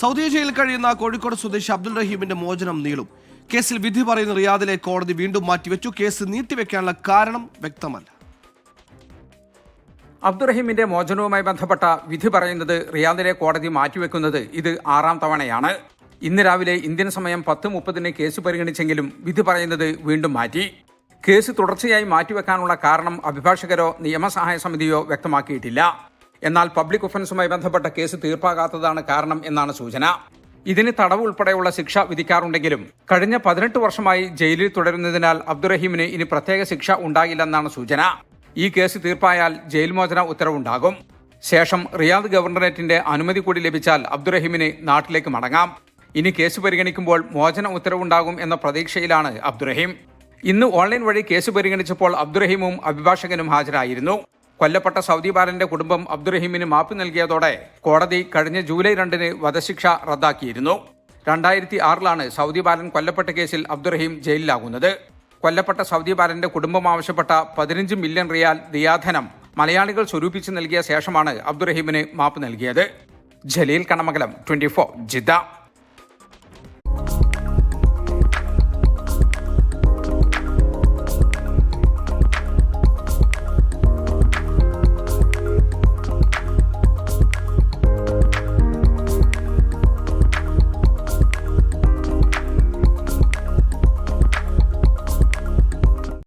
Saudi ജയിലിൽ കഴിയുന്ന കോഴിക്കോട് സ്വദേശി അബ്ദുൾ റഹീമിന്റെ മോചനം നീളും. കേസിൽ വിധി പറയുന്ന റിയാദിലെ കോടതി വീണ്ടും മാറ്റിവെച്ചു. കേസ് നീട്ടിവെക്കാനുള്ള കാരണം വ്യക്തമല്ല. അബ്ദുറഹീമിന്റെ മോചനവുമായി ബന്ധപ്പെട്ട വിധി പറയുന്നത് റിയാദിലെ കോടതി മാറ്റിവെക്കുന്നത് ഇത് ആറാം തവണയാണ്. ഇന്ന് രാവിലെ ഇന്ത്യൻ സമയം പത്ത് മുപ്പതിന് കേസ് പരിഗണിച്ചെങ്കിലും വിധി പറയുന്നത് വീണ്ടും മാറ്റി. കേസ് തുടർച്ചയായി മാറ്റിവെക്കാനുള്ള കാരണം അഭിഭാഷകരോ നിയമസഹായ സമിതിയോ വ്യക്തമാക്കിയിട്ടില്ല. എന്നാൽ പബ്ലിക് ഒഫൻസുമായി ബന്ധപ്പെട്ട കേസ് തീർപ്പാകാത്തതാണ് കാരണം എന്നാണ് സൂചന. ഇതിന് തടവ് ഉൾപ്പെടെയുള്ള ശിക്ഷ വിധിക്കാറുണ്ടെങ്കിലും കഴിഞ്ഞ പതിനെട്ട് വർഷമായി ജയിലിൽ തുടരുന്നതിനാൽ അബ്ദുറഹീമിന് ഇനി പ്രത്യേക ശിക്ഷ ഉണ്ടാകില്ലെന്നാണ് സൂചന. ഈ കേസ് തീർപ്പായാൽ ജയിൽ മോചന ഉത്തരവുണ്ടാകും. ശേഷം റിയാദ് ഗവർണറേറ്റിന്റെ അനുമതി കൂടി ലഭിച്ചാൽ അബ്ദുറഹീമിന് നാട്ടിലേക്ക് മടങ്ങാം. ഇനി കേസ് പരിഗണിക്കുമ്പോൾ മോചന ഉത്തരവുണ്ടാകും എന്ന പ്രതീക്ഷയിലാണ് അബ്ദുറഹീം. ഇന്ന് ഓൺലൈൻ വഴി കേസ് പരിഗണിച്ചപ്പോൾ അബ്ദുറഹീമും അഭിഭാഷകനും ഹാജരായിരുന്നു. കൊല്ലപ്പെട്ട സൗദി ബാലന്റെ കുടുംബം അബ്ദുറഹീമിന് മാപ്പ് നൽകിയതോടെ കോടതി കഴിഞ്ഞ ജൂലൈ രണ്ടിന് വധശിക്ഷ റദ്ദാക്കിയിരുന്നു. രണ്ടായിരത്തി ആറിലാണ് സൗദി ബാലൻ കൊല്ലപ്പെട്ട കേസിൽ അബ്ദുറഹീം ജയിലിലാകുന്നത്. കൊല്ലപ്പെട്ട സൗദി ബാലന്റെ കുടുംബം ആവശ്യപ്പെട്ട പതിനഞ്ച് മില്യൺ റിയാൽ ദിയാധനം മലയാളികൾ സ്വരൂപിച്ച് നൽകിയ ശേഷമാണ് അബ്ദുറഹീമിന് മാപ്പ് നൽകിയത്. Jaleel Kanamangalam twenty four Jeddah